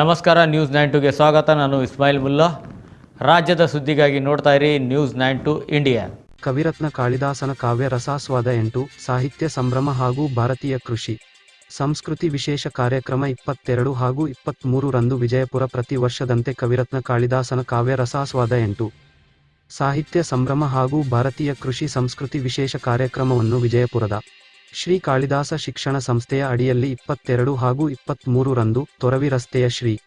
ನಮಸ್ಕಾರ news nine ಟುಗೆ ಸ್ವಾಗತ. ನಾನು ಇಸ್ಮಾಯಿಲ್ ಮುಲ್ಲಾ. ರಾಜ್ಯದ ಸುದ್ದಿಗಾಗಿ ನೋಡ್ತಾ ಇರಿ ನ್ಯೂಸ್ ನೈನ್ ಟು ಇಂಡಿಯಾ ಕವಿರತ್ನ ಕಾಳಿದಾಸನ ಕಾವ್ಯ ರಸಾಸ್ವಾದ ಎಂಟು, ಸಾಹಿತ್ಯ ಸಂಭ್ರಮ ಹಾಗೂ ಭಾರತೀಯ ಕೃಷಿ. ಸಂಸ್ಕೃತಿ ವಿಶೇಷ ಕಾರ್ಯಕ್ರಮ ಇಪ್ಪತ್ತೆರಡು ಹಾಗೂ ಇಪ್ಪತ್ತ್ಮೂರು ರಂದು ವಿಜಯಪುರ ಪ್ರತಿ ವರ್ಷದಂತೆ ಕವಿರತ್ನ ಕಾಳಿದಾಸನ ಕಾವ್ಯ ರಸಾಸ್ವಾದ ಎಂಟು. ಸಾಹಿತ್ಯ ಸಂಭ್ರಮ ಹಾಗೂ ಭಾರತೀಯ ಕೃಷಿ ಸಂಸ್ಕೃತಿ ವಿಶೇಷ ಕಾರ್ಯಕ್ರಮವನ್ನು ವಿಜಯಪುರದ ಶ್ರೀ ಕಾಳಿದಾಸ ಶಿಕ್ಷಣ ಸಂಸ್ಥೆಯ ಅಡಿಯಲ್ಲಿ ಇಪ್ಪತ್ತೆರಡು ಹಾಗೂ ಇಪ್ಪತ್ತ್ಮೂರು ರಂದು ತೊರವಿ ರಸ್ತೆಯ ಶ್ರೀ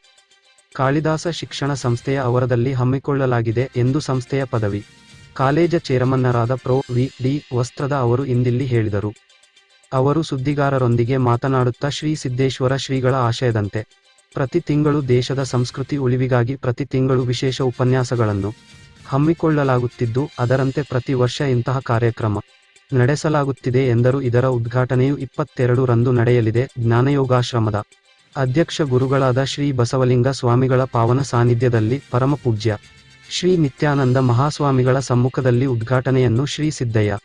ಕಾಳಿದಾಸ ಶಿಕ್ಷಣ ಸಂಸ್ಥೆಯ ಅವರದಲ್ಲಿ ಹಮ್ಮಿಕೊಳ್ಳಲಾಗಿದೆ ಎಂದು ಸಂಸ್ಥೆಯ ಪದವಿ. ಕಾಲೇಜ ಚೇರಮನ್ನರಾದ ಪ್ರೊ. ವಿ. ಡಿ. ವಸ್ತ್ರದ ಅವರು ಇಂದಿಲ್ಲಿ ಹೇಳಿದರು. ಅವರು ಸುದ್ದಿಗಾರರೊಂದಿಗೆ ಮಾತನಾಡುತ್ತಾ ಶ್ರೀ ಸಿದ್ದೇಶ್ವರ ಶ್ರೀಗಳ ಆಶಯದಂತೆ, ಪ್ರತಿ ತಿಂಗಳು ದೇಶದ ಸಂಸ್ಕೃತಿ ಉಳಿವಿಗಾಗಿ ಪ್ರತಿ ತಿಂಗಳು ವಿಶೇಷ ಉಪನ್ಯಾಸಗಳನ್ನು ಹಮ್ಮಿಕೊಳ್ಳಲಾಗುತ್ತಿದ್ದು, ಅದರಂತೆ ಪ್ರತಿ ವರ್ಷ ಇಂತಹ ಕಾರ್ಯಕ್ರಮ ನಡೆಸಲಾಗುತ್ತಿದೆ ಎಂದರು. ಇದರ ಉದ್ಘಾಟನೆಯು ಇಪ್ಪತ್ತೆರಡು ರಂದು ನಡೆಯಲಿದೆ. ಜ್ಞಾನಯೋಗಾಶ್ರಮದ ಅಧ್ಯಕ್ಷ ಗುರುಗಳಾದ ಶ್ರೀ ಬಸವಲಿಂಗ ಸ್ವಾಮಿಗಳ ಪಾವನ ಸಾನ್ನಿಧ್ಯದಲ್ಲಿ ಪರಮಪೂಜ್ಯ ಶ್ರೀ ನಿತ್ಯಾನಂದ ಮಹಾಸ್ವಾಮಿಗಳ ಸಮ್ಮುಖದಲ್ಲಿ ಉದ್ಘಾಟನೆಯನ್ನು ಶ್ರೀ ಸಿದ್ದಯ್ಯ,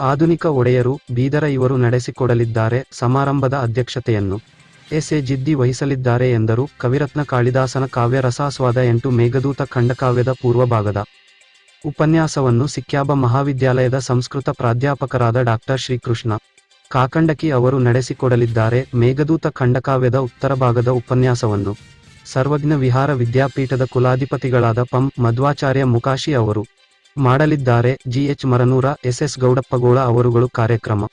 ಆಧುನಿಕ ಒಡೆಯರು, ಬೀದರ ಇವರು ನಡೆಸಿಕೊಡಲಿದ್ದಾರೆ. ಸಮಾರಂಭದ ಅಧ್ಯಕ್ಷತೆಯನ್ನು ಎಸ್ ಎ ಜಿದ್ದಿ ವಹಿಸಲಿದ್ದಾರೆ ಎಂದರು. ಕವಿರತ್ನ ಕಾಳಿದಾಸನ ಕಾವ್ಯ ರಸಾಸ್ವಾದ ಎಂಟು ಮೇಘದೂತ ಖಂಡಕಾವ್ಯದ ಪೂರ್ವಭಾಗದ ಉಪನ್ಯಾಸವನ್ನು ಸಿಕ್ಯಾಬ ಮಹಾವಿದ್ಯಾಲಯದ ಸಂಸ್ಕೃತ ಪ್ರಾಧ್ಯಾಪಕರಾದ ಡಾಕ್ಟರ್ ಶ್ರೀಕೃಷ್ಣ ಕಾಕಂಡಕಿ ಅವರು ನಡೆಸಿಕೊಡಲಿದ್ದಾರೆ. ಮೇಘದೂತ ಖಂಡಕಾವ್ಯದ ಉತ್ತರ ಭಾಗದ ಉಪನ್ಯಾಸವನ್ನು ಸರ್ವಜ್ಞ ವಿಹಾರ ವಿದ್ಯಾಪೀಠದ ಕುಲಾಧಿಪತಿಗಳಾದ ಪಂ. ಮಧ್ವಾಚಾರ್ಯ ಮುಕಾಶಿ ಅವರು ಮಾಡಲಿದ್ದಾರೆ. ಜಿಎಚ್ ಮರನೂರ ಎಸ್ಎಸ್ ಗೌಡಪ್ಪಗೋಳ ಅವರುಗಳು ಕಾರ್ಯಕ್ರಮ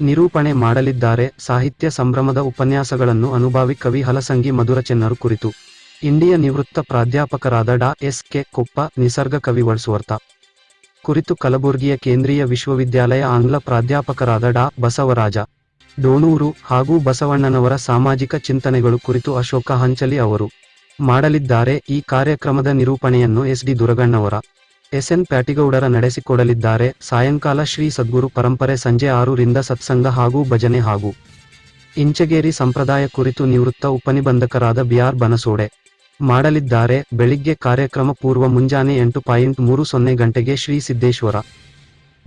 ನಿರೂಪಣೆ ಮಾಡಲಿದ್ದಾರೆ. ಸಾಹಿತ್ಯ ಸಂಭ್ರಮದ ಉಪನ್ಯಾಸಗಳನ್ನು ಅನುಭಾವಿ ಕವಿ ಹಲಸಂಗಿ ಮಧುರಚೆನ್ನರು ಕುರಿತು ಇಂಡಿಯ ನಿವೃತ್ತ ಪ್ರಾಧ್ಯಾಪಕರಾದ ಡಾ. ಎಸ್. ಕೆ. ಕೊಪ್ಪ ನಿಸರ್ಗ ಕವಿ ವಳಸುವರ್ಥ ಕುರಿತು ಕಲಬುರಗಿಯ ಕೇಂದ್ರೀಯ ವಿಶ್ವವಿದ್ಯಾಲಯ ಆಂಗ್ಲ ಪ್ರಾಧ್ಯಾಪಕರಾದ ಡಾ. ಬಸವರಾಜ, ಡೋಣೂರು ಹಾಗೂ ಬಸವಣ್ಣನವರ ಸಾಮಾಜಿಕ ಚಿಂತನೆಗಳು ಕುರಿತು ಅಶೋಕ ಹಂಚಲಿ ಅವರು ಮಾಡಲಿದ್ದಾರೆ. ಈ ಕಾರ್ಯಕ್ರಮದ ನಿರೂಪಣೆಯನ್ನು S. D. Duragannavar SN Patigoudar ನಡೆಸಿಕೊಡಲಿದ್ದಾರೆ. ಸಾಯಂಕಾಲ ಶ್ರೀ ಸದ್ಗುರು ಪರಂಪರೆ ಸಂಜೆ ಆರರಿಂದ ಸತ್ಸಂಗ ಹಾಗೂ ಭಜನೆ ಹಾಗೂ ಇಂಚಗೇರಿ ಸಂಪ್ರದಾಯ ಕುರಿತು ನಿವೃತ್ತ ಉಪನಿಬಂಧಕರಾದ ಬಿಆರ್ ಬನಸೋಡೆ ಮಾಡಲಿದ್ದಾರೆ. ಬೆಳಿಗ್ಗೆ ಕಾರ್ಯಕ್ರಮ ಪೂರ್ವ ಮುಂಜಾನೆ ಎಂಟು ಪಾಯಿಂಟ್ ಮೂರು ಸೊನ್ನೆ ಗಂಟೆಗೆ ಶ್ರೀ ಸಿದ್ದೇಶ್ವರ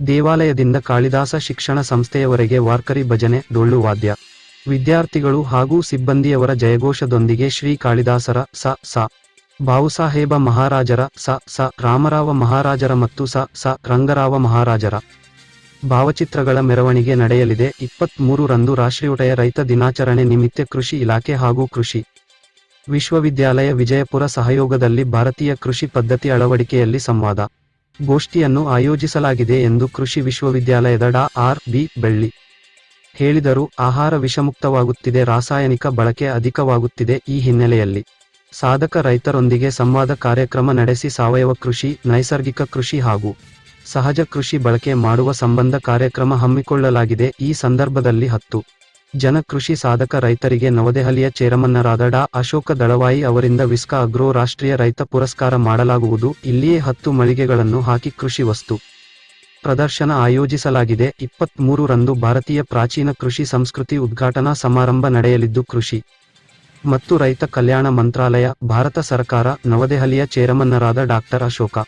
ದೇವಾಲಯದಿಂದ ಕಾಳಿದಾಸ ಶಿಕ್ಷಣ ಸಂಸ್ಥೆಯವರೆಗೆ ವಾರ್ಕರಿ ಭಜನೆ, ಡೊಳ್ಳು ವಾದ್ಯ. ವಿದ್ಯಾರ್ಥಿಗಳು ಹಾಗೂ ಸಿಬ್ಬಂದಿಯವರ ಜಯಘೋಷದೊಂದಿಗೆ ಶ್ರೀ ಕಾಳಿದಾಸರ ಸ ಸ. ಬಾವುಸಾಹೇಬ ಮಹಾರಾಜರ ಸ ಸ. ರಾಮರಾವ ಮಹಾರಾಜರ ಮತ್ತು ಸ ಸ. ರಂಗರಾವ ಮಹಾರಾಜರ ಭಾವಚಿತ್ರಗಳ ಮೆರವಣಿಗೆ ನಡೆಯಲಿದೆ. ಇಪ್ಪತ್ತ್ಮೂರು ರಂದು ರೈತ ದಿನಾಚರಣೆ ನಿಮಿತ್ತ ಕೃಷಿ ಇಲಾಖೆ ಹಾಗೂ ಕೃಷಿ ವಿಶ್ವವಿದ್ಯಾಲಯ ವಿಜಯಪುರ ಸಹಯೋಗದಲ್ಲಿ ಭಾರತೀಯ ಕೃಷಿ ಪದ್ಧತಿ ಅಳವಡಿಕೆಯಲ್ಲಿ ಸಂವಾದ. ಗೋಷ್ಠಿಯನ್ನು ಆಯೋಜಿಸಲಾಗಿದೆ ಎಂದು ಕೃಷಿ ವಿಶ್ವವಿದ್ಯಾಲಯದ ಡಾ. ಆರ್. ಬಿ. ಬೆಳ್ಳಿ ಹೇಳಿದರು. ಆಹಾರ ವಿಷಮುಕ್ತವಾಗುತ್ತಿದೆ, ರಾಸಾಯನಿಕ ಬಳಕೆ ಅಧಿಕವಾಗುತ್ತಿದೆ ಈ ಹಿನ್ನೆಲೆಯಲ್ಲಿ. ಸಾಧಕ ರೈತರೊಂದಿಗೆ ಸಂವಾದ ಕಾರ್ಯಕ್ರಮ ನಡೆಸಿ ಸಾವಯವ ಕೃಷಿ, ನೈಸರ್ಗಿಕ ಕೃಷಿ ಹಾಗೂ ಸಹಜ ಕೃಷಿ ಬಳಕೆ ಮಾಡುವ ಸಂಬಂಧ ಕಾರ್ಯಕ್ರಮ ಹಮ್ಮಿಕೊಳ್ಳಲಾಗಿದೆ. ಈ ಸಂದರ್ಭದಲ್ಲಿ ಹತ್ತು ಜನ ಕೃಷಿ ಸಾಧಕ ರೈತರಿಗೆ ನವದೆಹಲಿಯ ಚೇರಮನ್ನರಾದ ಡಾ. ಅಶೋಕ ದಳವಾಯಿ ಅವರಿಂದ ವಿಸ್ಕಾ ಅಗ್ರೋ ರಾಷ್ಟ್ರೀಯ ರೈತ ಪುರಸ್ಕಾರ ಮಾಡಲಾಗುವುದು. ಇಲ್ಲಿಯೇ ಹತ್ತು ಮಳಿಗೆಗಳನ್ನು ಹಾಕಿ ಕೃಷಿ ವಸ್ತು ಪ್ರದರ್ಶನ ಆಯೋಜಿಸಲಾಗಿದೆ. ಇಪ್ಪತ್ತ್ಮೂರು ರಂದು ಭಾರತೀಯ ಪ್ರಾಚೀನ ಕೃಷಿ ಸಂಸ್ಕೃತಿ ಉದ್ಘಾಟನಾ ಸಮಾರಂಭ ನಡೆಯಲಿದ್ದು ಕೃಷಿ ಮತ್ತು ರೈತ ಕಲ್ಯಾಣ ಮಂತ್ರಾಲಯ, ಭಾರತ ಸರ್ಕಾರ, ನವದೆಹಲಿಯ ಚೇರಮನ್ನರಾದ ಡಾಕ್ಟರ್ ಅಶೋಕ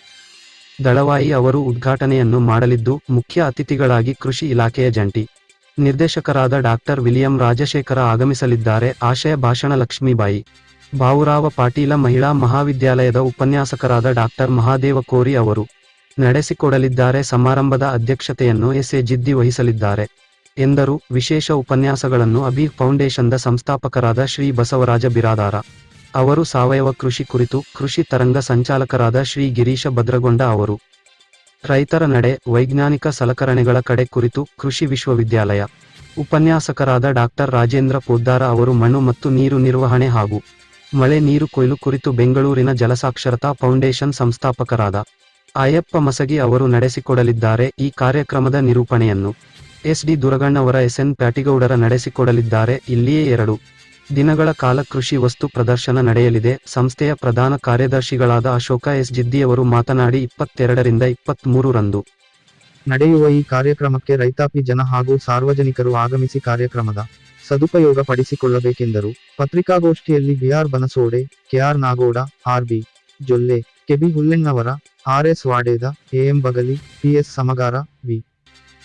ದಳವಾಯಿ ಅವರು ಉದ್ಘಾಟನೆಯನ್ನು ಮಾಡಲಿದ್ದು ಮುಖ್ಯ ಅತಿಥಿಗಳಾಗಿ ಕೃಷಿ ಇಲಾಖೆಯ ಜಂಟಿ ನಿರ್ದೇಶಕರಾದ ಡಾಕ್ಟರ್ ವಿಲಿಯಂ ರಾಜಶೇಖರ ಆಗಮಿಸಲಿದ್ದಾರೆ. ಆಶಯ ಭಾಷಣ ಲಕ್ಷ್ಮೀಬಾಯಿ. ಬಾವುರಾವ ಪಾಟೀಲ ಮಹಿಳಾ ಮಹಾವಿದ್ಯಾಲಯದ ಉಪನ್ಯಾಸಕರಾದ ಡಾಕ್ಟರ್ ಮಹಾದೇವ ಕೋರಿ ಅವರು ನಡೆಸಿಕೊಡಲಿದ್ದಾರೆ. ಸಮಾರಂಭದ ಅಧ್ಯಕ್ಷತೆಯನ್ನು ಎಸ್ ಎ ಜಿದ್ದಿ ವಹಿಸಲಿದ್ದಾರೆ ಎಂದರು. ವಿಶೇಷ ಉಪನ್ಯಾಸಗಳನ್ನು ಅಭಿ ಫೌಂಡೇಶನ್ದ ಸಂಸ್ಥಾಪಕರಾದ ಶ್ರೀ ಬಸವರಾಜ ಬಿರಾದಾರ ಅವರು. ಸಾವಯವ ಕೃಷಿ ಕುರಿತು ಕೃಷಿ ತರಂಗ ಸಂಚಾಲಕರಾದ ಶ್ರೀ ಗಿರೀಶ ಭದ್ರಗೊಂಡ ಅವರು. ರೈತರ ನಡೆ ವೈಜ್ಞಾನಿಕ ಸಲಕರಣೆಗಳ ಕಡೆ ಕುರಿತು ಕೃಷಿ ವಿಶ್ವವಿದ್ಯಾಲಯ. ಉಪನ್ಯಾಸಕರಾದ ಡಾಕ್ಟರ್ ರಾಜೇಂದ್ರ ಪೋದ್ದಾರ ಅವರು ಮಣ್ಣು ಮತ್ತು ನೀರು ನಿರ್ವಹಣೆ ಹಾಗೂ ಮಳೆ ನೀರು ಕೊಯ್ಲು ಕುರಿತು ಬೆಂಗಳೂರಿನ ಜಲಸಾಕ್ಷರತಾ ಫೌಂಡೇಶನ್ ಸಂಸ್ಥಾಪಕರಾದ ಅಯ್ಯಪ್ಪ ಮಸಗಿ ಅವರು ನಡೆಸಿಕೊಡಲಿದ್ದಾರೆ. ಈ ಕಾರ್ಯಕ್ರಮದ ನಿರೂಪಣೆಯನ್ನು S D Duragannavar SN Patigoudar ನಡೆಸಿಕೊಡಲಿದ್ದಾರೆ. ಇಲ್ಲಿಯೇ ಎರಡು ದಿನಗಳ ಕಾಲ ಕೃಷಿ ವಸ್ತು ಪ್ರದರ್ಶನ ನಡೆಯಲಿದೆ. ಸಂಸ್ಥೆಯ ಪ್ರಧಾನ ಕಾರ್ಯದರ್ಶಿಗಳಾದ ಅಶೋಕ ಎಸ್. ಜಿದ್ದಿಯವರು ಮಾತನಾಡಿ, ಇಪ್ಪತ್ತೆರಡರಿಂದ ಇಪ್ಪತ್ತ್ಮೂರು ರಂದು ನಡೆಯುವ ಈ ಕಾರ್ಯಕ್ರಮಕ್ಕೆ ರೈತಾಪಿ ಜನ ಹಾಗೂ ಸಾರ್ವಜನಿಕರು ಆಗಮಿಸಿ ಕಾರ್ಯಕ್ರಮದ ಸದುಪಯೋಗ ಪಡಿಸಿಕೊಳ್ಳಬೇಕೆಂದರು ಪತ್ರಿಕಾಗೋಷ್ಠಿಯಲ್ಲಿ BR Banasode KR Nagoda RB Jolle KB Hullennavar RS Wadeda AM Bagali PS Samagar, V.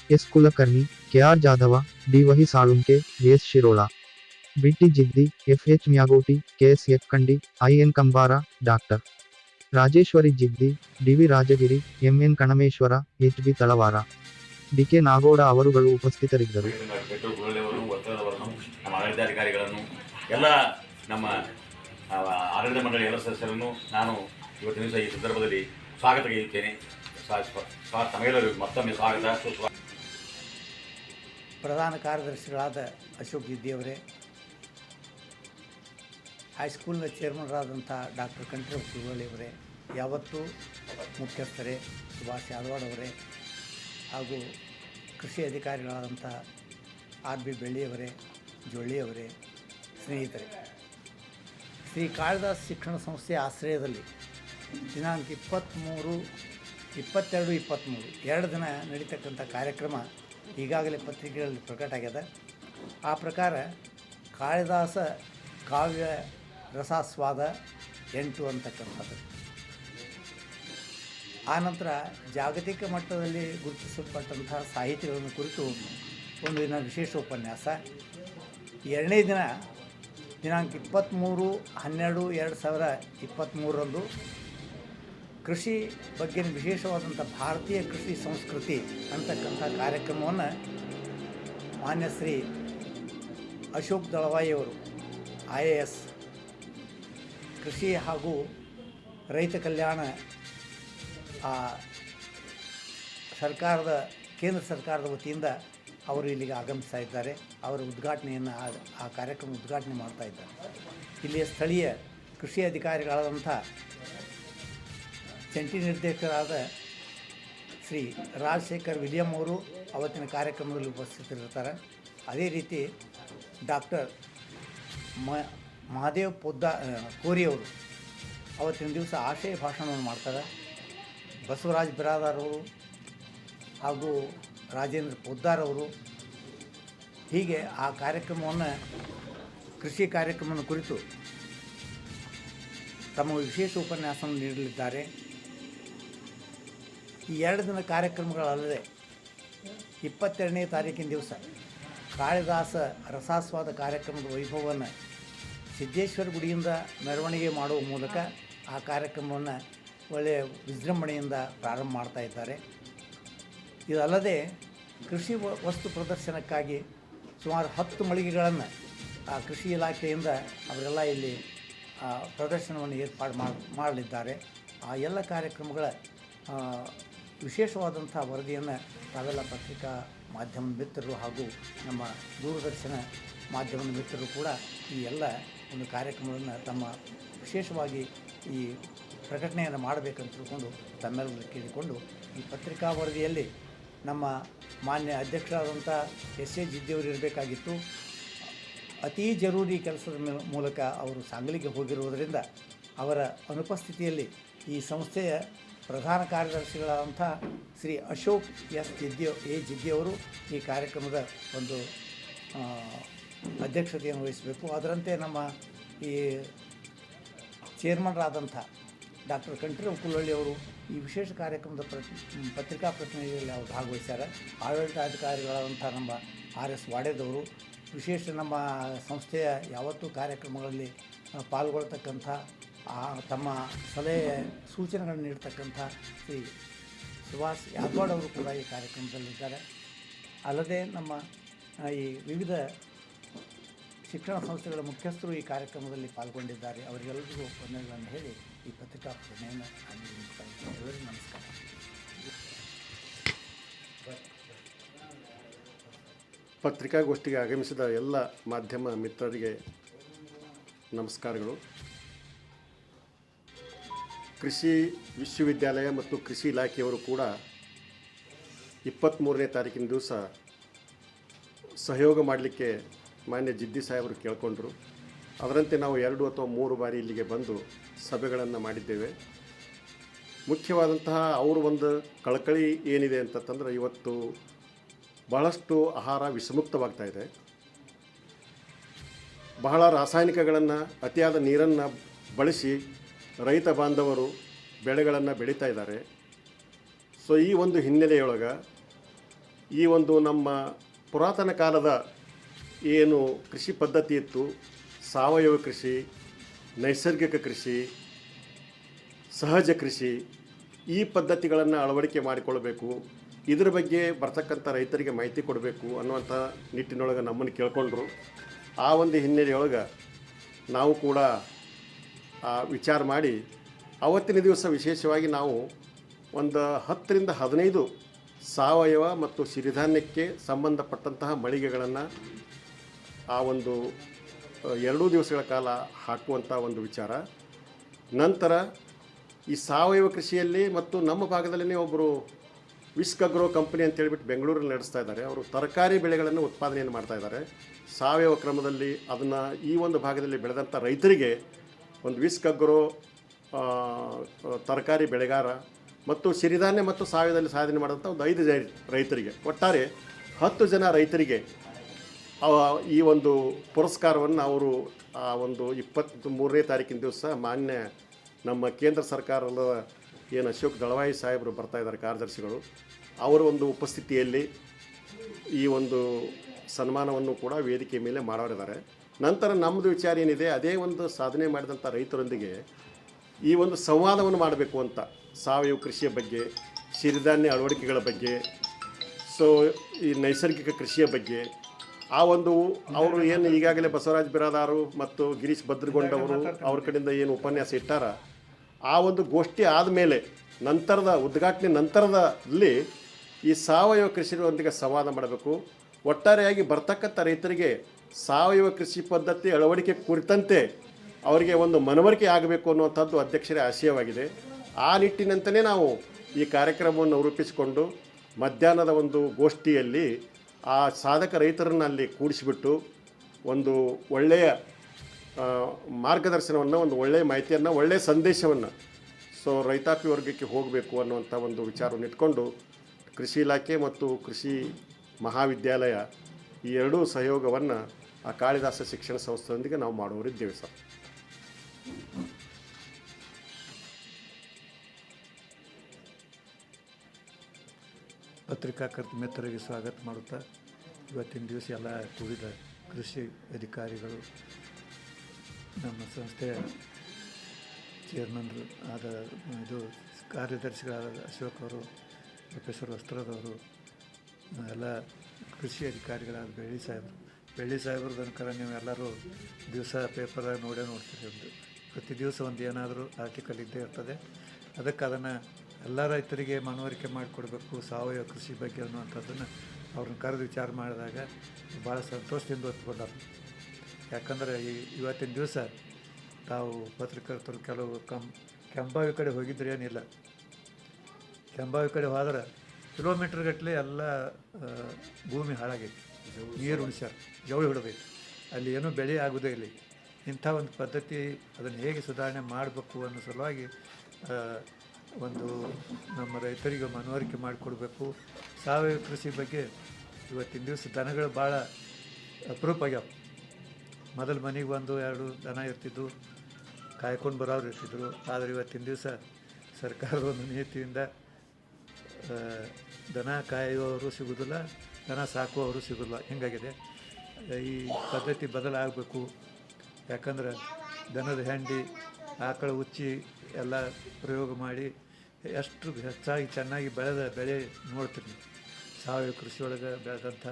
S. Kulkarni KR Jadhav, D. Y. Salunke S. Shirol. BT Jiddi FH Myagoti KS Ekkandi IN Kambar doctor. Rajeshwari Jiddi DV Rajagiri MN Kanameshwar H B Talawar DK Nagoda ಅವರುಗಳು ಉಪಸ್ಥಿತರಿದ್ದರು. ಆಡಳಿತಾಧಿಕಾರಿಗಳನ್ನು ಎಲ್ಲ ನಮ್ಮ ಆಡಳಿತ ಮಂಡಳಿ ಎಲ್ಲ ಸದಸ್ಯರನ್ನು ನಾನು ಇವತ್ತಿನ ದಿವಸ ಈ ಸಂದರ್ಭದಲ್ಲಿ ಸ್ವಾಗತ ಗೈಯುತ್ತೇನೆ ಸ್ವಾ- ಸ್ವ- ಸ್ವಾ- ಮತ್ತೊಮ್ಮೆ ಸ್ವಾಗತ. ಸುಸ್ವಾಗತ ಪ್ರಧಾನ ಕಾರ್ಯದರ್ಶಿಗಳಾದ ಅಶೋಕ್ ಜಿದ್ದಿಯವರೇ ಹೈಸ್ಕೂಲ್ನ ಚೇರ್ಮನ್ರಾದಂಥ ಡಾಕ್ಟರ್ ಕಂಠೀರವ ಕುರುವಳ್ಳಿಯವರೇ ಯಾವತ್ತೂ ಮುಖ್ಯಸ್ಥರೇ ಸುಭಾಷ್ ಯಾದವಾಡ್ ಅವರೇ ಹಾಗೂ ಕೃಷಿ ಅಧಿಕಾರಿಗಳಾದಂಥ ಆರ್ ಬಿ ಬೆಳ್ಳಿಯವರೇ ಜೊಳ್ಳಿಯವರೇ ಸ್ನೇಹಿತರೆ. ಶ್ರೀ ಕಾಳಿದಾಸ್ ಶಿಕ್ಷಣ ಸಂಸ್ಥೆಯ ಆಶ್ರಯದಲ್ಲಿ ದಿನಾಂಕ ಇಪ್ಪತ್ತ್ಮೂರು ಇಪ್ಪತ್ತೆರಡು ಇಪ್ಪತ್ತ್ಮೂರು ಎರಡು ದಿನ ನಡೀತಕ್ಕಂಥ ಕಾರ್ಯಕ್ರಮ ಈಗಾಗಲೇ ಪತ್ರಿಕೆಗಳಲ್ಲಿ ಪ್ರಕಟ ಆಗ್ಯದ ಆ ಪ್ರಕಾರ ಕಾಳಿದಾಸ ಕಾವ್ಯ ರಸಾಸ್ವಾದ ಎಂಟು ಅಂತಕ್ಕಂಥದ್ದು. ಆನಂತರ ಜಾಗತಿಕ ಮಟ್ಟದಲ್ಲಿ ಗುರುತಿಸಲ್ಪಟ್ಟಂತಹ ಸಾಹಿತಿಗಳನ್ನು ಕುರಿತು ಒಂದು ದಿನ ವಿಶೇಷ ಉಪನ್ಯಾಸ. ಎರಡನೇ ದಿನ ದಿನಾಂಕ ಇಪ್ಪತ್ತ್ಮೂರು ಹನ್ನೆರಡು ಎರಡು ಸಾವಿರ ಇಪ್ಪತ್ತ್ಮೂರರಂದು ಕೃಷಿ ಬಗ್ಗೆ ವಿಶೇಷವಾದಂಥ ಭಾರತೀಯ ಕೃಷಿ ಸಂಸ್ಕೃತಿ ಅಂತಕ್ಕಂಥ ಕಾರ್ಯಕ್ರಮವನ್ನು ಮಾನ್ಯ ಶ್ರೀ ಅಶೋಕ್ ದಳವಾಯಿಯವರು, ಐ ಎ ಎಸ್ ಕೃಷಿ ಹಾಗೂ ರೈತ ಕಲ್ಯಾಣ ಆ, ಸರ್ಕಾರದ ಕೇಂದ್ರ ಸರ್ಕಾರದ ವತಿಯಿಂದ ಅವರು ಇಲ್ಲಿಗೆ ಆಗಮಿಸ್ತಾ ಇದ್ದಾರೆ. ಅವರ ಉದ್ಘಾಟನೆಯನ್ನು ಆ- ಕಾರ್ಯಕ್ರಮ ಉದ್ಘಾಟನೆ ಮಾಡ್ತಾ ಇದ್ದಾರೆ. ಇಲ್ಲಿಯ ಸ್ಥಳೀಯ ಕೃಷಿ ಅಧಿಕಾರಿಗಳಾದಂಥ ಜಂಟಿ ನಿರ್ದೇಶಕರಾದ ಶ್ರೀ ರಾಜಶೇಖರ್ ವಿಲಿಯಂ ಅವರು ಅವತ್ತಿನ ಕಾರ್ಯಕ್ರಮದಲ್ಲಿ ಉಪಸ್ಥಿತರಿರ್ತಾರೆ. ಅದೇ ರೀತಿ ಡಾಕ್ಟರ್ ಮ ಮಹಾದೇವ್ ಪೊದ್ದ ಕೋರಿಯವರು. ಅವತ್ತಿನ ದಿವಸ ಆಶಯ ಭಾಷಣವನ್ನು ಮಾಡ್ತಾರೆ. ಬಸವರಾಜ್ ಬಿರಾದಾರ್ ಅವರು ಹಾಗೂ ರಾಜೇಂದ್ರ ಪೊದ್ದಾರ್ ಅವರು. ಹೀಗೆ ಆ ಕಾರ್ಯಕ್ರಮವನ್ನು, ಕೃಷಿ ಕಾರ್ಯಕ್ರಮದ ಕುರಿತು ತಮ್ಮ ವಿಶೇಷ ಉಪನ್ಯಾಸವನ್ನು ನೀಡಲಿದ್ದಾರೆ. ಈ ಎರಡು ದಿನ ಕಾರ್ಯಕ್ರಮಗಳಲ್ಲದೆ ಇಪ್ಪತ್ತೆರಡನೇ ತಾರೀಕಿನ ದಿವಸ ಕಾಳಿದಾಸ ರಸಾಸ್ವಾದ ಕಾರ್ಯಕ್ರಮದ ವೈಭವವನ್ನು ಸಿದ್ದೇಶ್ವರ ಗುಡಿಯಿಂದ ಮೆರವಣಿಗೆ ಮಾಡುವ ಮೂಲಕ ಆ ಕಾರ್ಯಕ್ರಮವನ್ನು ಒಳ್ಳೆಯ ವಿಜೃಂಭಣೆಯಿಂದ ಪ್ರಾರಂಭ ಮಾಡ್ತಾ ಇದ್ದಾರೆ. ಇದಲ್ಲದೆ ಕೃಷಿ ವಸ್ತು ಪ್ರದರ್ಶನಕ್ಕಾಗಿ ಸುಮಾರು ಹತ್ತು ಮಳಿಗೆಗಳನ್ನು ಆ ಕೃಷಿ ಇಲಾಖೆಯಿಂದ ಅವರೆಲ್ಲ ಇಲ್ಲಿ ಪ್ರದರ್ಶನವನ್ನು ಏರ್ಪಾಡು ಮಾಡಿ, ಮಾಡಲಿದ್ದಾರೆ. ಆ ಎಲ್ಲ ಕಾರ್ಯಕ್ರಮಗಳ ವಿಶೇಷವಾದಂಥ ವರದಿಯನ್ನು ತಾವೆಲ್ಲ ಪತ್ರಿಕಾ ಮಾಧ್ಯಮ ಮಿತ್ರರು ಹಾಗೂ ನಮ್ಮ ದೂರದರ್ಶನ ಮಾಧ್ಯಮದ ಮಿತ್ರರು ಕೂಡ ಈ ಎಲ್ಲ ಒಂದು ಕಾರ್ಯಕ್ರಮವನ್ನು ತಮ್ಮ ವಿಶೇಷವಾಗಿ ಈ ಪ್ರಕಟಣೆಯನ್ನು ಮಾಡಬೇಕಂತ ತಿಳ್ಕೊಂಡು ತಮ್ಮೆಲ್ಲರೂ ಕೇಳಿಕೊಂಡು ಈ ಪತ್ರಿಕಾ ವರದಿಯಲ್ಲಿ ನಮ್ಮ ಮಾನ್ಯ ಅಧ್ಯಕ್ಷರಾದಂಥ ಎಸ್ ಎ ಜಿದ್ದಿಯವರು ಇರಬೇಕಾಗಿತ್ತು. ಅತೀ ಜರೂರಿ ಕೆಲಸದ ಮೂಲಕ ಅವರು ಸಾಂಗ್ಲಿಗೆ ಹೋಗಿರುವುದರಿಂದ ಅವರ ಅನುಪಸ್ಥಿತಿಯಲ್ಲಿ ಈ ಸಂಸ್ಥೆಯ ಪ್ರಧಾನ ಕಾರ್ಯದರ್ಶಿಗಳಾದಂಥ ಶ್ರೀ ಅಶೋಕ್ ಎಸ್ ಜಿದ್ದಿ, ಎ ಜಿದ್ದಿಯವರು ಈ ಕಾರ್ಯಕ್ರಮದ ಒಂದು ಅಧ್ಯಕ್ಷತೆಯನ್ನು ವಹಿಸಬೇಕು. ಅದರಂತೆ ನಮ್ಮ ಈ ಚೇರ್ಮನ್ರಾದಂಥ ಡಾಕ್ಟರ್ ಕಂಠೀರವ ಕುಲ್ಲಳ್ಳಿ ಅವರು ಈ ವಿಶೇಷ ಕಾರ್ಯಕ್ರಮದ ಪತ್ರಿಕಾ ಪ್ರತಿನಿಧಿಗಳಲ್ಲಿ ಅವರು ಭಾಗವಹಿಸ್ಯಾರ. ಆಡಳಿತಾಧಿಕಾರಿಗಳಾದಂಥ ನಮ್ಮ ಆರ್ ಎಸ್ ವಾಡೇದವರು, ವಿಶೇಷ ನಮ್ಮ ಸಂಸ್ಥೆಯ ಯಾವತ್ತೂ ಕಾರ್ಯಕ್ರಮಗಳಲ್ಲಿ ಪಾಲ್ಗೊಳ್ತಕ್ಕಂಥ ತಮ್ಮ ಸಲಹೆ ಸೂಚನೆಗಳನ್ನು ನೀಡ್ತಕ್ಕಂಥ ಶ್ರೀ ಸುಭಾಷ್ ಯಾದವಾಡ್ ಅವರು ಕೂಡ ಈ ಕಾರ್ಯಕ್ರಮದಲ್ಲಿದ್ದಾರೆ. ಅಲ್ಲದೆ ನಮ್ಮ ಈ ವಿವಿಧ ಶಿಕ್ಷಣ ಸಂಸ್ಥೆಗಳ ಮುಖ್ಯಸ್ಥರು ಈ ಕಾರ್ಯಕ್ರಮದಲ್ಲಿ ಪಾಲ್ಗೊಂಡಿದ್ದಾರೆ. ಅವರಿಗೆಲ್ಲರಿಗೂ ವಂದನೆಗಳನ್ನು ಹೇಳಿ ಈ ಪತ್ರಿಕಾ ಪ್ರಕಟಣೆಯನ್ನು ನಾನು ಮುಕ್ತಾಯ ಎಲ್ಲರಿಗೂ ನಮಸ್ಕಾರ. ಪತ್ರಿಕಾಗೋಷ್ಠಿಗೆ ಆಗಮಿಸಿದ ಎಲ್ಲ ಮಾಧ್ಯಮ ಮಿತ್ರರಿಗೆ ನಮಸ್ಕಾರಗಳು. ಕೃಷಿ ವಿಶ್ವವಿದ್ಯಾಲಯ ಮತ್ತು ಕೃಷಿ ಇಲಾಖೆಯವರು ಕೂಡ ಇಪ್ಪತ್ತ್ಮೂರನೇ ತಾರೀಕಿನ ದಿವಸ ಸಹಯೋಗ ಮಾಡಲಿಕ್ಕೆ ಮಾನ್ಯ ಜಿದ್ದಿ ಸಾಹೇಬರು ಕೇಳಿಕೊಂಡ್ರು. ಅದರಂತೆ ನಾವು ಎರಡು ಅಥವಾ ಮೂರು ಬಾರಿ ಇಲ್ಲಿಗೆ ಬಂದು ಸಭೆಗಳನ್ನು ಮಾಡಿದ್ದೇವೆ. ಮುಖ್ಯವಾದಂತಹ ಅವರು ಒಂದು ಕಳಕಳಿ ಏನಿದೆ ಅಂತಂದ್ರೆ ಇವತ್ತು ಬಹಳಷ್ಟು ಆಹಾರ ವಿಷಮುಕ್ತವಾಗ್ತಾ ಇದೆ. ಬಹಳ ರಾಸಾಯನಿಕಗಳನ್ನು, ಅತಿಯಾದ ನೀರನ್ನು ಬಳಸಿ ರೈತ ಬಾಂಧವರು ಬೆಳೆಗಳನ್ನು ಬೆಳೀತಾ ಇದ್ದಾರೆ. ಸೊ ಈ ಒಂದು ಹಿನ್ನೆಲೆಯೊಳಗೆ ಈ ಒಂದು ನಮ್ಮ ಪುರಾತನ ಕಾಲದ ಏನು ಕೃಷಿ ಪದ್ಧತಿ ಇತ್ತು, ಸಾವಯವ ಕೃಷಿ, ನೈಸರ್ಗಿಕ ಕೃಷಿ, ಸಹಜ ಕೃಷಿ, ಈ ಪದ್ಧತಿಗಳನ್ನು ಅಳವಡಿಕೆ ಮಾಡಿಕೊಳ್ಬೇಕು. ಇದರ ಬಗ್ಗೆ ಬರ್ತಕ್ಕಂಥ ರೈತರಿಗೆ ಮಾಹಿತಿ ಕೊಡಬೇಕು ಅನ್ನುವಂಥ ನಿಟ್ಟಿನೊಳಗೆ ನಮ್ಮನ್ನು ಕೇಳ್ಕೊಂಡ್ರು. ಆ ಒಂದು ಹಿನ್ನೆಲೆಯೊಳಗೆ ನಾವು ಕೂಡ ವಿಚಾರ ಮಾಡಿ, ಅವತ್ತಿನ ದಿವಸ ವಿಶೇಷವಾಗಿ ನಾವು ಒಂದು ಹತ್ತರಿಂದ ಹದಿನೈದು ಸಾವಯವ ಮತ್ತು ಸಿರಿಧಾನ್ಯಕ್ಕೆ ಸಂಬಂಧಪಟ್ಟಂತಹ ಮಳಿಗೆಗಳನ್ನು ಆ ಒಂದು ಎರಡೂ ದಿವಸಗಳ ಕಾಲ ಹಾಕುವಂಥ ಒಂದು ವಿಚಾರ. ನಂತರ ಈ ಸಾವಯವ ಕೃಷಿಯಲ್ಲಿ ಮತ್ತು ನಮ್ಮ ಭಾಗದಲ್ಲೇ ಒಬ್ಬರು ವಿಸ್ಕ್ ಅಗ್ರೋ ಕಂಪನಿ ಅಂತ ಹೇಳಿಬಿಟ್ಟು ಬೆಂಗಳೂರಲ್ಲಿ ನಡೆಸ್ತಾ ಇದ್ದಾರೆ. ಅವರು ತರಕಾರಿ ಬೆಳೆಗಳನ್ನು ಉತ್ಪಾದನೆಯನ್ನು ಮಾಡ್ತಾ ಇದ್ದಾರೆ. ಸಾವಯವ ಕ್ರಮದಲ್ಲಿ ಅದನ್ನು ಈ ಒಂದು ಭಾಗದಲ್ಲಿ ಬೆಳೆದಂಥ ರೈತರಿಗೆ ಒಂದು ವಿಸ್ಕ್ ಅಗ್ರೋ ತರಕಾರಿ ಬೆಳೆಗಾರ ಮತ್ತು ಸಿರಿಧಾನ್ಯ ಮತ್ತು ಸಾವಯವದಲ್ಲಿ ಸಾಧನೆ ಮಾಡಿದಂಥ ಒಂದು ಐದು ರೈತರಿಗೆ, ಒಟ್ಟಾರೆ ಹತ್ತು ಜನ ರೈತರಿಗೆ ಈ ಒಂದು ಪುರಸ್ಕಾರವನ್ನು ಅವರು, ಆ, ಒಂದು ಇಪ್ಪತ್ತ್ ಮೂರನೇ ತಾರೀಕಿನ ದಿವಸ ಮಾನ್ಯ ನಮ್ಮ ಕೇಂದ್ರ ಸರ್ಕಾರದ ಏನು ಅಶೋಕ್ ದಳವಾಯಿ ಸಾಹೇಬರು ಬರ್ತಾ ಇದ್ದಾರೆ ಕಾರ್ಯದರ್ಶಿಗಳು, ಅವರ ಒಂದು ಉಪಸ್ಥಿತಿಯಲ್ಲಿ ಈ ಒಂದು ಸನ್ಮಾನವನ್ನು ಕೂಡ ವೇದಿಕೆ ಮೇಲೆ ಮಾಡಿದ್ದಾರೆ ನಂತರ ನಮ್ಮದು ವಿಚಾರ ಏನಿದೆ, ಅದೇ ಒಂದು ಸಾಧನೆ ಮಾಡಿದಂಥ ರೈತರೊಂದಿಗೆ ಈ ಒಂದು ಸಂವಾದವನ್ನು ಮಾಡಬೇಕು ಅಂತ, ಸಾವಯವ ಕೃಷಿಯ ಬಗ್ಗೆ, ಸಿರಿಧಾನ್ಯ ಅಳವಡಿಕೆಗಳ ಬಗ್ಗೆ, ಸೊ ಈ ನೈಸರ್ಗಿಕ ಕೃಷಿಯ ಬಗ್ಗೆ ಆ ಒಂದು ಅವರು ಏನು ಈಗಾಗಲೇ ಬಸವರಾಜ ಬಿರಾದಾರು ಮತ್ತು ಗಿರೀಶ್ ಭದ್ರಗೊಂಡವರು ಅವ್ರ ಕಡೆಯಿಂದ ಏನು ಉಪನ್ಯಾಸ ಇಟ್ಟಾರ, ಆ ಒಂದು ಗೋಷ್ಠಿ ಆದಮೇಲೆ ನಂತರದ ಉದ್ಘಾಟನೆ ನಂತರದಲ್ಲಿ ಈ ಸಾವಯವ ಕೃಷಿಯೊಂದಿಗೆ ಸಂವಾದ ಮಾಡಬೇಕು. ಒಟ್ಟಾರೆಯಾಗಿ ಬರ್ತಕ್ಕಂಥ ರೈತರಿಗೆ ಸಾವಯವ ಕೃಷಿ ಪದ್ಧತಿ ಅಳವಡಿಕೆ ಕುರಿತಂತೆ ಅವರಿಗೆ ಒಂದು ಮನವರಿಕೆ ಆಗಬೇಕು ಅನ್ನುವಂಥದ್ದು ಅಧ್ಯಕ್ಷರೇ ಆಶಯವಾಗಿದೆ. ಆ ನಿಟ್ಟಿನಂತಲೇ ನಾವು ಈ ಕಾರ್ಯಕ್ರಮವನ್ನು ರೂಪಿಸಿಕೊಂಡು ಮಧ್ಯಾಹ್ನದ ಒಂದು ಗೋಷ್ಠಿಯಲ್ಲಿ ಆ ಸಾಧಕ ರೈತರನ್ನ ಅಲ್ಲಿ ಕೂಡಿಸಿಬಿಟ್ಟು ಒಂದು ಒಳ್ಳೆಯ ಮಾರ್ಗದರ್ಶನವನ್ನು, ಒಂದು ಒಳ್ಳೆಯ ಮಾಹಿತಿಯನ್ನು, ಒಳ್ಳೆಯ ಸಂದೇಶವನ್ನು ಸೊ ರೈತಾಪಿ ವರ್ಗಕ್ಕೆ ಹೋಗಬೇಕು ಅನ್ನುವಂಥ ಒಂದು ವಿಚಾರವನ್ನು ಇಟ್ಕೊಂಡು ಕೃಷಿ ಇಲಾಖೆ ಮತ್ತು ಕೃಷಿ ಮಹಾವಿದ್ಯಾಲಯ ಈ ಎರಡೂ ಸಹಯೋಗವನ್ನು ಆ ಕಾಳಿದಾಸ ಶಿಕ್ಷಣ ಸಂಸ್ಥೆಯೊಂದಿಗೆ ನಾವು ಮಾಡುವರಿದ್ದೇವೆ ಸರ್. ಪತ್ರಿಕಾಕರ್ತ ಮಿತ್ರರಿಗೆ ಸ್ವಾಗತ ಮಾಡುತ್ತಾ ಇವತ್ತಿನ ದಿವಸ ಎಲ್ಲ ಕೂಡಿದ ಕೃಷಿ ಅಧಿಕಾರಿಗಳು, ನಮ್ಮ ಸಂಸ್ಥೆಯ ಚೇರ್ಮನ್ರು ಆದ ಇದು ಕಾರ್ಯದರ್ಶಿಗಳಾದ ಅಶೋಕ್ ಅವರು, ಪ್ರೊಫೆಸರ್ ವಸ್ತ್ರದವರು ಎಲ್ಲ ಕೃಷಿ ಅಧಿಕಾರಿಗಳಾದ ಬೆಳ್ಳಿ ಸಾಹೇಬರು. ಬೆಳ್ಳಿ ಸಾಹೇಬ್ರದ್ದು ನೀವು ಎಲ್ಲರೂ ದಿವಸ ಪೇಪರ್ ನೋಡೇ ನೋಡ್ತೀರಿ ಒಂದು. ಪ್ರತಿ ದಿವಸ ಒಂದು ಏನಾದರೂ ಆರ್ಟಿಕಲ್ ಇದ್ದೇ ಇರ್ತದೆ. ಅದಕ್ಕೆ ಅದನ್ನು ಎಲ್ಲ ರೈತರಿಗೆ ಮನವರಿಕೆ ಮಾಡಿಕೊಡ್ಬೇಕು, ಸಾವಯವ ಕೃಷಿ ಬಗ್ಗೆ ಅನ್ನುವಂಥದ್ದನ್ನು ಅವ್ರನ್ನ ಕರೆದು ವಿಚಾರ ಮಾಡಿದಾಗ ಭಾಳ ಸಂತೋಷದಿಂದ ಒತ್ಕೊಂಡರು ಯಾಕಂದರೆ ಈ ಇವತ್ತಿನ ದಿವಸ ತಾವು ಪತ್ರಕರ್ತರು ಕೆಲವು ಕಂ, ಕೆಂಬಾವಿ ಕಡೆ ಹೋಗಿದ್ರೆ ಏನಿಲ್ಲ. ಕೆಂಬಾವಿ ಕಡೆ ಹೋದ್ರೆ ಕಿಲೋಮೀಟ್ರ್ಗಟ್ಟಲೆ ಎಲ್ಲ ಭೂಮಿ ಹಾಳಾಗೈತಿ. ನೀರು ಉಣಿಸ್ಯಾರ, ಜವಳಿ ಹಿಡಬೇಕು ಅಲ್ಲಿ ಏನೂ ಬೆಳೆ ಆಗೋದೇ ಇಲ್ಲ. ಇಂಥ ಒಂದು ಪದ್ಧತಿ ಅದನ್ನು ಹೇಗೆ ಸುಧಾರಣೆ ಮಾಡಬೇಕು ಅನ್ನೋ ಸಲುವಾಗಿ ಒಂದು ನಮ್ಮ ರೈತರಿಗೆ ಮನವರಿಕೆ ಮಾಡಿಕೊಡ್ಬೇಕು. ಸಾವಯವ ಕೃಷಿ ಬಗ್ಗೆ ಇವತ್ತಿನ ದಿವಸ ದನಗಳು ಭಾಳ ಅಪರೂಪ ಆಗ್ಯಾವ. ಮೊದಲು ಮನೆಗೆ ಒಂದು ಎರಡು ದನ ಇರ್ತಿದ್ವು, ಕಾಯ್ಕೊಂಡು ಬರೋರು ಇರ್ತಿದ್ರು. ಆದರೆ ಇವತ್ತಿನ ದಿವಸ ಸರ್ಕಾರದ ಒಂದು ನೀತಿಯಿಂದ ದನ ಕಾಯುವವರು ಸಿಗೋದಿಲ್ಲ, ದನ ಸಾಕುವವರು ಸಿಗೋದಿಲ್ಲ. ಹಿಂಗಾಗಿದೆ. ಈ ಪದ್ಧತಿ ಬದಲಾಗಬೇಕು ಯಾಕಂದ್ರೆ ದನದ ಹೆಂಡಿ, ಆಕಳ ಉಚ್ಚಿ ಎಲ್ಲ ಪ್ರಯೋಗ ಮಾಡಿ ಎಷ್ಟು ಹೆಚ್ಚಾಗಿ ಚೆನ್ನಾಗಿ ಬೆಳೆದ ಬೆಳೆ ನೋಡ್ತೀನಿ. ಸಾವಯವ ಕೃಷಿಯೊಳಗೆ ಬೆಳೆದಂಥ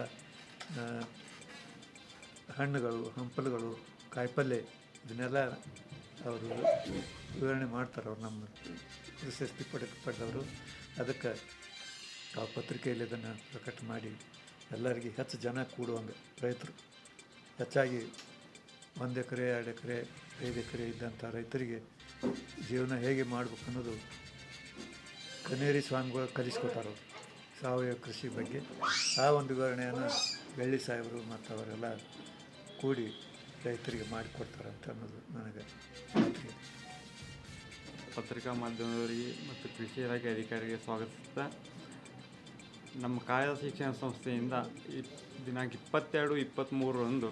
ಹಣ್ಣುಗಳು, ಹಂಪಲುಗಳು ಕಾಯಿಪಲ್ಯ ಇದನ್ನೆಲ್ಲ ಅವರು ವಿವರಣೆ ಮಾಡ್ತಾರೆ ಅವ್ರು ನಮ್ಮ ಪ್ರಶಸ್ತಿ ಪಡ ಪಡೆದವರು ಅದಕ್ಕೆ ಆ ಪತ್ರಿಕೆಯಲ್ಲಿ ಇದನ್ನು ಪ್ರಕಟ ಮಾಡಿ ಎಲ್ಲರಿಗೆ ಹೆಚ್ಚು ಜನ ಕೂಡುವಂಗೆ ರೈತರು ಹೆಚ್ಚಾಗಿ ಒಂದು ಎಕರೆ, ಎರಡು ಎಕರೆ, ಐದು ಎಕರೆ ಇದ್ದಂಥ ರೈತರಿಗೆ ಜೀವನ ಹೇಗೆ ಮಾಡ್ಬೇಕು ಅನ್ನೋದು ಕನೇರಿ ಸ್ವಾಮಿಗಳು ಕಲಿಸ್ಕೊತಾರೆ ಅವ್ರು ಸಾವಯವ ಕೃಷಿ ಬಗ್ಗೆ. ಆ ಒಂದು ವಿವರಣೆಯನ್ನು ಬೆಳ್ಳಿ ಸಾಹೇಬರು ಮತ್ತು ಅವರೆಲ್ಲ ಕೂಡಿ ರೈತರಿಗೆ ಮಾಡಿಕೊಡ್ತಾರೆ ಅಂತ ಅನ್ನೋದು ನನಗೆ ಪತ್ರಿಕಾ ಮಾಧ್ಯಮದವರಿಗೆ ಮತ್ತು ಕೃಷಿ ಇಲಾಖೆ ಅಧಿಕಾರಿಗೆ ಸ್ವಾಗತಿಸುತ್ತಾ ನಮ್ಮ ಕಾಯದ ಶಿಕ್ಷಣ ಸಂಸ್ಥೆಯಿಂದ ದಿನಾಂಕ ಇಪ್ಪತ್ತೆರಡು ಇಪ್ಪತ್ತ್ಮೂರರಂದು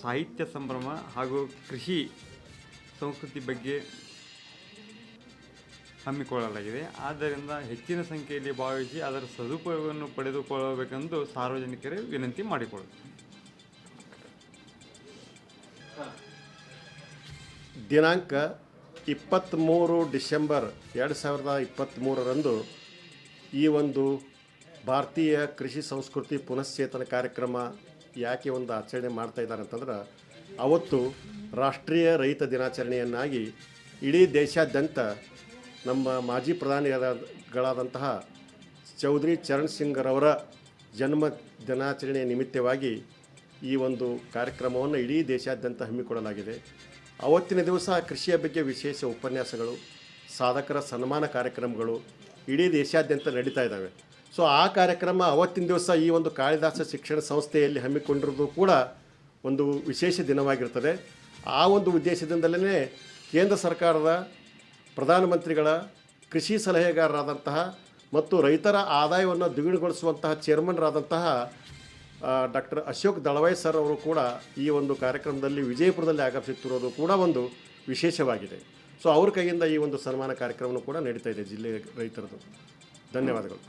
ಸಾಹಿತ್ಯ ಸಂಭ್ರಮ ಹಾಗೂ ಕೃಷಿ ಸಂಸ್ಕೃತಿ ಬಗ್ಗೆ ಹಮ್ಮಿಕೊಳ್ಳಲಾಗಿದೆ. ಆದ್ದರಿಂದ ಹೆಚ್ಚಿನ ಸಂಖ್ಯೆಯಲ್ಲಿ ಭಾಗವಹಿಸಿ ಅದರ ಸದುಪಯೋಗವನ್ನು ಪಡೆದುಕೊಳ್ಳಬೇಕೆಂದು ಸಾರ್ವಜನಿಕರೇ ವಿನಂತಿ ಮಾಡಿಕೊಳ್ಳುತ್ತಾರೆ ದಿನಾಂಕ ಇಪ್ಪತ್ತ್ಮೂರು ಡಿಸೆಂಬರ್ ಎರಡು ಸಾವಿರದ ಇಪ್ಪತ್ತ್ಮೂರರಂದು ಈ ಒಂದು ಭಾರತೀಯ ಕೃಷಿ ಸಂಸ್ಕೃತಿ ಪುನಶ್ಚೇತನ ಕಾರ್ಯಕ್ರಮ ಯಾಕೆ ಒಂದು ಆಚರಣೆ ಮಾಡ್ತಾ ಇದ್ದಾರೆ ಅಂತಂದ್ರೆ, ಅವತ್ತು ರಾಷ್ಟ್ರೀಯ ರೈತ ದಿನಾಚರಣೆಯನ್ನಾಗಿ ಇಡೀ ದೇಶಾದ್ಯಂತ ನಮ್ಮ ಮಾಜಿ ಪ್ರಧಾನಿಗಳಾದಂತಹ ಚೌಧರಿ ಚರಣ್ ಸಿಂಗ್ರವರ ಜನ್ಮ ದಿನಾಚರಣೆಯ ನಿಮಿತ್ತವಾಗಿ ಈ ಒಂದು ಕಾರ್ಯಕ್ರಮವನ್ನು ಇಡೀ ದೇಶಾದ್ಯಂತ ಹಮ್ಮಿಕೊಳ್ಳಲಾಗಿದೆ. ಅವತ್ತಿನ ದಿವಸ ಕೃಷಿಯ ಬಗ್ಗೆ ವಿಶೇಷ ಉಪನ್ಯಾಸಗಳು, ಸಾಧಕರ ಸನ್ಮಾನ ಕಾರ್ಯಕ್ರಮಗಳು ಇಡೀ ದೇಶಾದ್ಯಂತ ನಡೀತಾ ಇದ್ದಾವೆ. ಸೊ, ಆ ಕಾರ್ಯಕ್ರಮ ಅವತ್ತಿನ ದಿವಸ ಈ ಒಂದು ಕಾಳಿದಾಸ ಶಿಕ್ಷಣ ಸಂಸ್ಥೆಯಲ್ಲಿ ಹಮ್ಮಿಕೊಂಡಿರೋದು ಕೂಡ ಒಂದು ವಿಶೇಷ ದಿನವಾಗಿರ್ತದೆ. ಆ ಒಂದು ಉದ್ದೇಶದಿಂದಲೇ ಕೇಂದ್ರ ಸರ್ಕಾರದ ಪ್ರಧಾನಮಂತ್ರಿಗಳ ಕೃಷಿ ಸಲಹೆಗಾರರಾದಂತಹ ಮತ್ತು ರೈತರ ಆದಾಯವನ್ನು ದ್ವಿಗುಣಗೊಳಿಸುವಂತಹ ಚೇರ್ಮನ್ರಾದಂತಹ ಡಾಕ್ಟರ್ ಅಶೋಕ್ ದಳವಾಯ್ ಸರ್ ಅವರು ಕೂಡ ಈ ಒಂದು ಕಾರ್ಯಕ್ರಮದಲ್ಲಿ ವಿಜಯಪುರದಲ್ಲಿ ಆಗಮಿಸುತ್ತಿರೋದು ಕೂಡ ಒಂದು ವಿಶೇಷವಾಗಿದೆ. ಸೊ ಅವ್ರ ಕೈಯಿಂದ ಈ ಒಂದು ಸನ್ಮಾನ ಕಾರ್ಯಕ್ರಮ ಕೂಡ ನಡೀತಾ ಇದೆ ಜಿಲ್ಲೆಯ ರೈತರದು. ಧನ್ಯವಾದಗಳು.